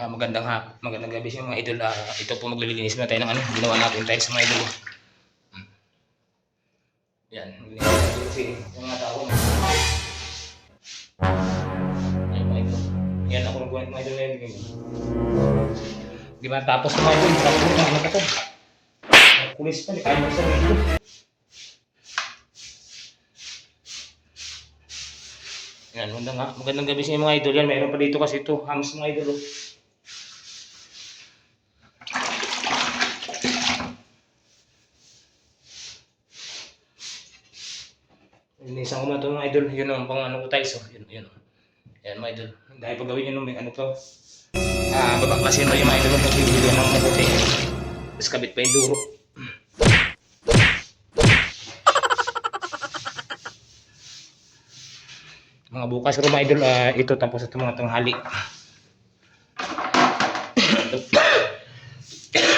Ah, magandang hap, magandang gabi sa mga idol. Ah, ito po maglilinis na tayo ng ano, ginawa natin tayo sa mga idol. Hmm. Yan, maglilinis natin kasi yung mga tao na. Yan mga idol. Yan ako nagawa ng mga idol ngayon. Di ba tapos mga idol, tapos ng ano ka to. Kulis pa, di kaya mo sa mga idol. Yan, magandang, magandang gabi sa mga idol. Yan, mayroon pa dito kasi ito, hams mga idol. oh. Linisan ko na ito idol. Yun ang pang ano ko tiles. Oh. Yun, yun. Yan mga idol. Dahil pag gawin nyo may ano to. Ah, babaklasin mo yung mga idol. Magbibili ng mabuti. Tapos kabit pa yung duro. Mga bukas ko mga idol. ah, ito tapos ito mga tanghali.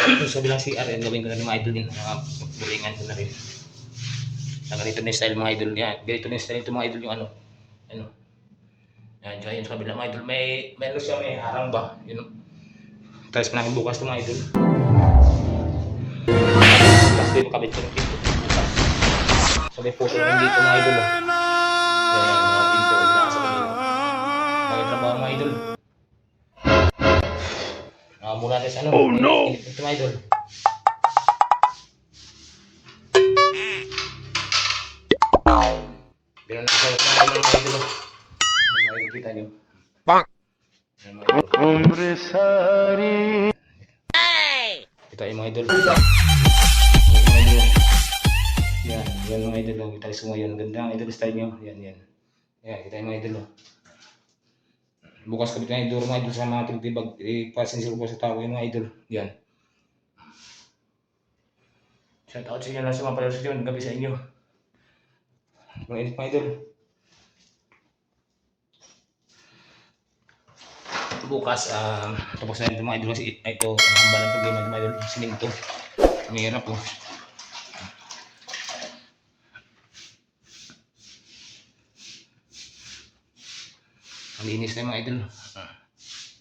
Ito sa bilang CR. Yan gawin ko na rin mga idol din. Mga bulingan ko na rin. Na ganito na yung style mga idol niya. Ganito na yung style ito mga idol yung ano. Ano. Yan, tsaka yun sa kabila mga idol. May, may ano siya, may harang ba? Yun. Tapos pa namin bukas ito mga idol. Tapos dito kabit ko ng pinto. So may puso rin dito mga idol. Oh. Yan, mga pinto. Yung nasa kanila. Bakit trabaho mga idol? Ah, mula na sa ano. Oh no! Ito mga idol. Kita niyo. Bang! Idol. Umre sari Kita yung mga idol. Yung mga idol. Yan, yan mga idol. Kita yung ngayon. Ganda ang idol style nyo. Yan, yan. Yan, kita yung mga idol. oh. Bukas kami tayo idol mga idol sa mga tibag. Ipasinsil ko sa tao yung mga idol. Yan. Shout out sa inyo lang sa mga pala sa inyo. Gabi sa inyo. Mga init mga idol. Bukas ah tapos na ito mga idol ito ang hamba ng problema ng mga idol siminto ang hirap po ang linis na mga idol.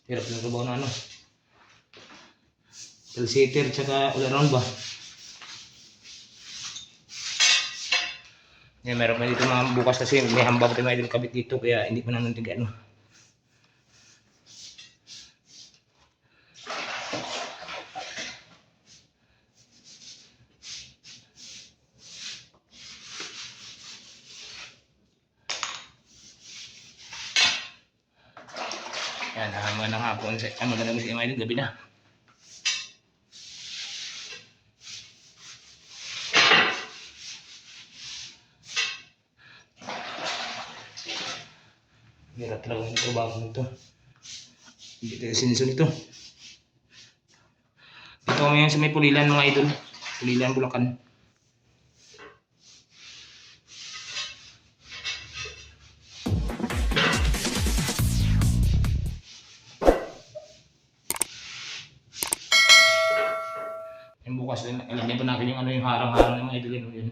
Hirap ng trabaho na ano. Telsitter tsaka all around ba? Yan meron pa dito mga bukas kasi may hamba pa tayo mga idol kabit dito kaya hindi pa namin tiga ano Yan, ah, magandang hapon sa ano magandang mga idol, gabi na. Hirap talaga yung trabaho nito. Hindi tayo sinison ito. Dito kami sa may pulilan mga idol. Pulilan, Bulacan. Bukas din, ilagyan pa natin yung ano yung harang-harang ng mga idol yun. yun.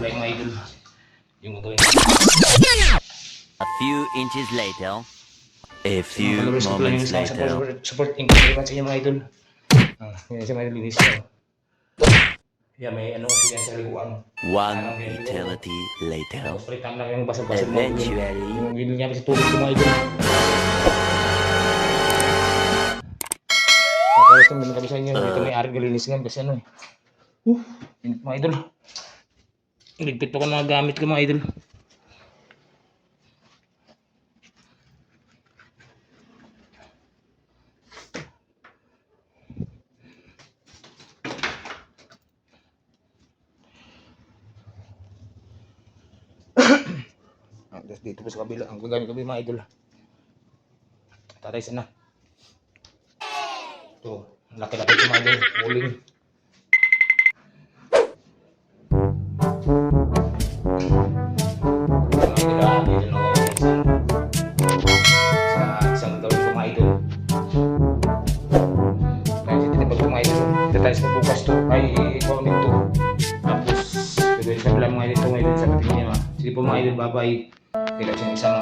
Mga idol. Yan yung gagawin. A few inches later. A few moments sa later. support, support much sa inyo mga idol. Ah, yan sa mga idol linis. Yeah, may ano kasi yan sa liguan. One eternity later. Eventually. Yung gilid niya kasi tubig ko mga idol. Kung meron kami sa inyo, dito may ari galinis nga kasi ano eh. Uh, mga idol. Ligpit ko mga gamit ko mga idol. Ah, Tapos dito po sa kabila, ang gagamit kami mga idol. Tatay sana. Ito, laki-laki na sa, sa ko mga sa dito tayo sa bukas to, ay ikunin to. Tapos, gagawin sa pala mga idol. Ito idol sa patingin niya. Sige po mga idol, bye-bye. Kaya kasi isang